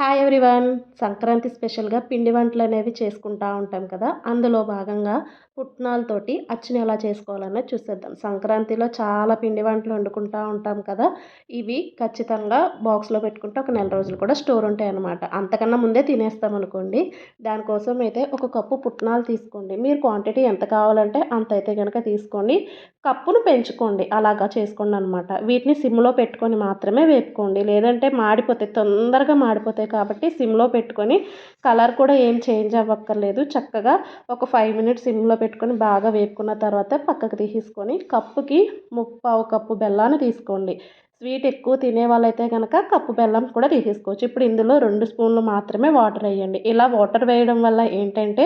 Hi everyone Sankranti స్పెషల్గా పిండి వంటలు అనేవి చేసుకుంటూ ఉంటాం కదా. అందులో భాగంగా పుట్నాలతోటి అచ్చుని ఎలా చేసుకోవాలన్నది చూసేద్దాం. సంక్రాంతిలో చాలా పిండి వంటలు వండుకుంటూ ఉంటాం కదా ఇవి ఖచ్చితంగా బాక్స్లో పెట్టుకుంటే ఒక నెల రోజులు కూడా స్టోర్ ఉంటాయి అన్నమాట అంతకన్నా ముందే తినేస్తాం అనుకోండి. దానికోసం అయితే ఒక కప్పు పుట్నాలు తీసుకోండి. మీరు క్వాంటిటీ ఎంత కావాలంటే అంత అయితే కనుక తీసుకోండి. కప్పును పెంచుకోండి. అలాగా చేసుకోండి అనమాట వీటిని సిమ్లో పెట్టుకొని మాత్రమే వేపుకోండి. లేదంటే మాడిపోతాయి తొందరగా మాడిపోతాయి కాబట్టి సిమ్లో పెట్టుకొని కలర్ కూడా ఏం చేంజ్ అవ్వక్కర్లేదు. చక్కగా ఒక ఫైవ్ మినిట్స్ సిమ్లో పెట్టుకొని బాగా వేపుకున్న తర్వాత పక్కకు తీసేసుకొని కప్పుకి ముప్పావు కప్పు బెల్లాన్ని తీసుకోండి. స్వీట్ ఎక్కువ తినే వాళ్ళైతే కనుక కప్పు బెల్లం కూడా తీసేసుకోవచ్చు. ఇప్పుడు ఇందులో రెండు స్పూన్లు మాత్రమే వాటర్ వేయండి. ఇలా వాటర్ వేయడం వల్ల ఏంటంటే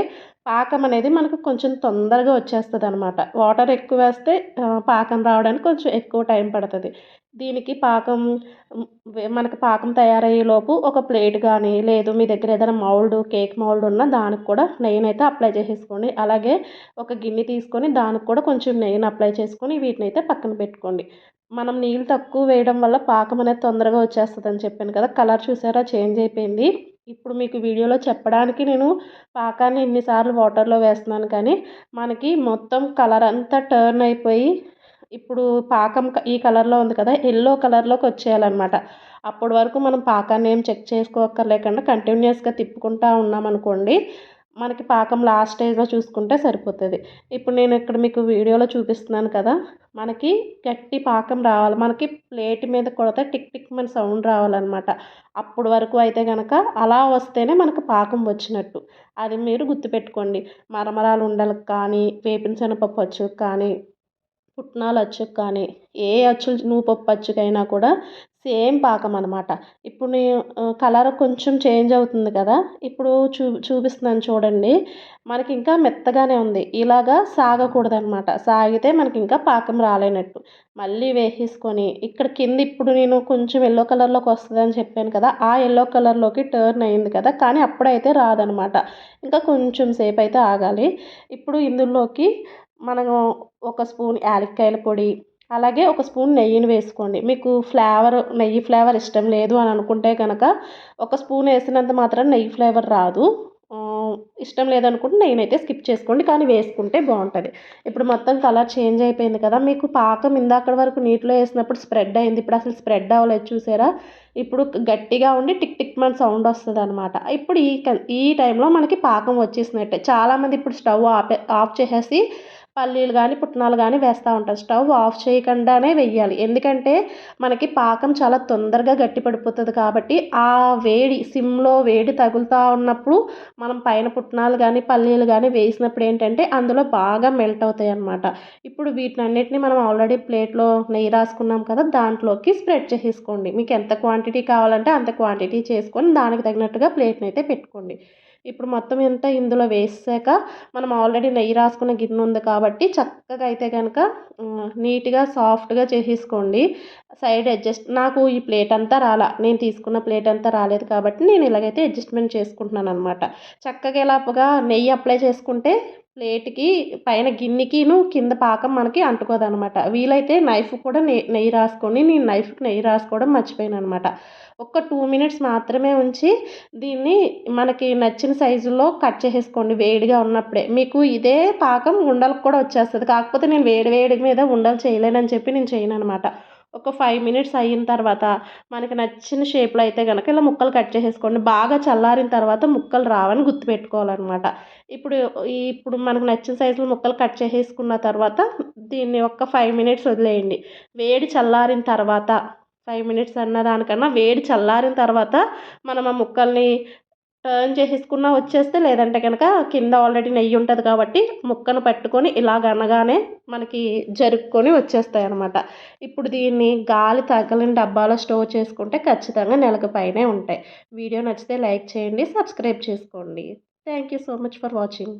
పాకం అనేది మనకు కొంచెం తొందరగా వచ్చేస్తుంది అనమాట వాటర్ ఎక్కువ వేస్తే పాకం రావడానికి కొంచెం ఎక్కువ టైం పడుతుంది. దీనికి పాకం మనకి పాకం తయారయ్యేలోపు ఒక ప్లేట్ కానీ లేదు మీ దగ్గర ఏదైనా మౌల్డ్ కేక్ మౌల్డ్ ఉన్నా దానికి కూడా నెయ్యిని అయితే అప్లై చేసేసుకోండి. అలాగే ఒక గిన్నె తీసుకొని దానికి కూడా కొంచెం నెయ్యిని అప్లై చేసుకొని వీటిని అయితే పక్కన పెట్టుకోండి. మనం నీళ్ళు తక్కువ వేయడం వల్ల పాకం అనేది తొందరగా వచ్చేస్తుంది అని చెప్పాను కదా కలర్ చూసారా? చేంజ్ అయిపోయింది. ఇప్పుడు మీకు వీడియోలో చెప్పడానికి నేను పాకాన్ని ఎన్నిసార్లు వాటర్లో వేస్తున్నాను కానీ మనకి మొత్తం కలర్ అంతా టర్న్ అయిపోయి ఇప్పుడు పాకం ఈ కలర్లో ఉంది కదా ఎల్లో కలర్లోకి వచ్చేయాలన్నమాట. అప్పటి వరకు మనం పాకాన్ని ఏం చెక్ చేసుకోక్కర్లేకుండా కంటిన్యూస్గా తిప్పుకుంటూ ఉన్నామనుకోండి మనకి పాకం లాస్ట్ స్టేజ్లో చూసుకుంటే సరిపోతుంది. ఇప్పుడు నేను ఇక్కడ మీకు వీడియోలో చూపిస్తున్నాను కదా మనకి గట్టి పాకం రావాలి. మనకి ప్లేట్ మీద కొడితే టిక్ టిక్ మన సౌండ్ రావాలన్నమాట. అప్పుడు వరకు అయితే కనుక అలా వస్తేనే మనకు పాకం వచ్చినట్టు. అది మీరు గుర్తుపెట్టుకోండి. మరమరాలు ఉండలకు కానీ వేపిన శనగపప్పు వచ్చుకు కానీ పుట్నాలు అచ్చుకు కానీ ఏ అచ్చులు నువ్వు పప్పు అచ్చుకైనా కూడా సేమ్ పాకం అనమాట ఇప్పుడు నేను కలర్ కొంచెం చేంజ్ అవుతుంది కదా? ఇప్పుడు చూ చూపిస్తున్నాను చూడండి. మనకి ఇంకా మెత్తగానే ఉంది. ఇలాగా సాగకూడదు అనమాట సాగితే మనకి ఇంకా పాకం రాలేనట్టు. మళ్ళీ వేసేసుకొని ఇక్కడ కింద ఇప్పుడు నేను కొంచెం ఎల్లో కలర్లోకి వస్తుందని చెప్పాను కదా? ఆ ఎల్లో కలర్లోకి టర్న్ అయింది కదా? కానీ అప్పుడైతే రాదనమాట ఇంకా కొంచెం సేపు అయితే ఆగాలి. ఇప్పుడు ఇందులోకి మనం ఒక స్పూన్ యాలక్కాయల పొడి అలాగే ఒక స్పూన్ నెయ్యిని వేసుకోండి. మీకు ఫ్లేవర్ నెయ్యి ఫ్లేవర్ ఇష్టం లేదు అని అనుకుంటే కనుక ఒక స్పూన్ వేసినంత మాత్రం నెయ్యి ఫ్లేవర్ రాదు. ఇష్టం లేదనుకుంటే నేనైతే స్కిప్ చేసుకోండి కానీ వేసుకుంటే బాగుంటుంది. ఇప్పుడు మొత్తం కలర్ చేంజ్ అయిపోయింది కదా మీకు పాకం ఇందాక వరకు నీటిలో వేసినప్పుడు స్ప్రెడ్ అయింది. ఇప్పుడు అసలు స్ప్రెడ్ అవ్వలేదు చూసారా? ఇప్పుడు గట్టిగా ఉండి టిక్ టిక్ మన సౌండ్ వస్తుంది అనమాట ఇప్పుడు ఈ ఈ టైంలో మనకి పాకం వచ్చేసినట్టే. చాలామంది ఇప్పుడు స్టవ్ ఆఫ్ ఆఫ్ చేసేసి పల్లీలు కానీ పుట్నాలు కానీ వేస్తూ ఉంటారు. స్టవ్ ఆఫ్ చేయకుండానే వెయ్యాలి. ఎందుకంటే మనకి పాకం చాలా తొందరగా గట్టి పడిపోతుంది కాబట్టి ఆ వేడి సిమ్లో వేడి తగులుతూ ఉన్నప్పుడు మనం పైన పుట్నాలు కానీ పల్లీలు కానీ వేసినప్పుడు ఏంటంటే అందులో బాగా మెల్ట్ అవుతాయి అన్నమాట. ఇప్పుడు వీటినన్నిటిని మనం ఆల్రెడీ ప్లేట్లో నెయ్యి రాసుకున్నాం కదా దాంట్లోకి స్ప్రెడ్ చేసేసుకోండి. మీకు ఎంత క్వాంటిటీ కావాలంటే అంత క్వాంటిటీ చేసుకొని దానికి తగినట్టుగా ప్లేట్ని అయితే పెట్టుకోండి. ఇప్పుడు మొత్తం ఎంత ఇందులో వేసాక మనం ఆల్రెడీ నెయ్యి రాసుకున్న గిన్నె ఉంది కాబట్టి చక్కగా అయితే కనుక నీట్గా సాఫ్ట్గా చేసేసుకోండి. సైడ్ అడ్జస్ట్ నాకు ఈ ప్లేట్ అంతా రాలా నేను తీసుకున్న ప్లేట్ అంతా రాలేదు కాబట్టి నేను ఇలాగైతే అడ్జస్ట్మెంట్ చేసుకుంటున్నాను అనమాట చక్కగా ఇలాగా నెయ్యి అప్లై చేసుకుంటే ప్లేట్కి పైన గిన్నెకిను కింద పాకం మనకి అంటుకోదనమాట. వీలైతే నైఫ్ కూడా నెయ్యి రాసుకొని నేను నైఫ్కి నెయ్యి రాసుకోవడం మర్చిపోయాను అనమాట ఒక టూ మినిట్స్ మాత్రమే ఉంచి దీన్ని మనకి నచ్చిన సైజులో కట్ చేసేసుకోండి వేడిగా ఉన్నప్పుడే. మీకు ఇదే పాకం ఉండలకు కూడా వచ్చేస్తుంది. కాకపోతే నేను వేడి వేడి మీద ఉండలు చేయలేనని చెప్పి నేను చేయను అనమాట ఒక ఫైవ్ మినిట్స్ అయిన తర్వాత మనకి నచ్చిన షేప్లో అయితే కనుక ఇలా ముక్కలు కట్ చేసేసుకోండి. బాగా చల్లారిన తర్వాత ముక్కలు రావని గుర్తుపెట్టుకోవాలన్నమాట. ఇప్పుడు ఇప్పుడు మనకు నచ్చిన సైజులో ముక్కలు కట్ చేసేసుకున్న తర్వాత దీన్ని ఒక ఫైవ్ మినిట్స్ వదిలేయండి. వేడి చల్లారిన తర్వాత ఫైవ్ మినిట్స్ అన్న దానికన్నా వేడి చల్లారిన తర్వాత మనం ఆ ముక్కల్ని టర్న్ చేసేసుకున్నా వచ్చేస్తే లేదంటే కనుక కింద ఆల్రెడీ నెయ్యి ఉంటుంది కాబట్టి ముక్కను పట్టుకొని ఇలాగ అనగానే మనకి జరుపుకొని వచ్చేస్తాయి అనమాట ఇప్పుడు దీన్ని గాలి తగలని డబ్బాలో స్టోర్ చేసుకుంటే ఖచ్చితంగా నెలకు పైనే ఉంటాయి. వీడియో నచ్చితే లైక్ చేయండి సబ్స్క్రైబ్ చేసుకోండి. Thank you so much for watching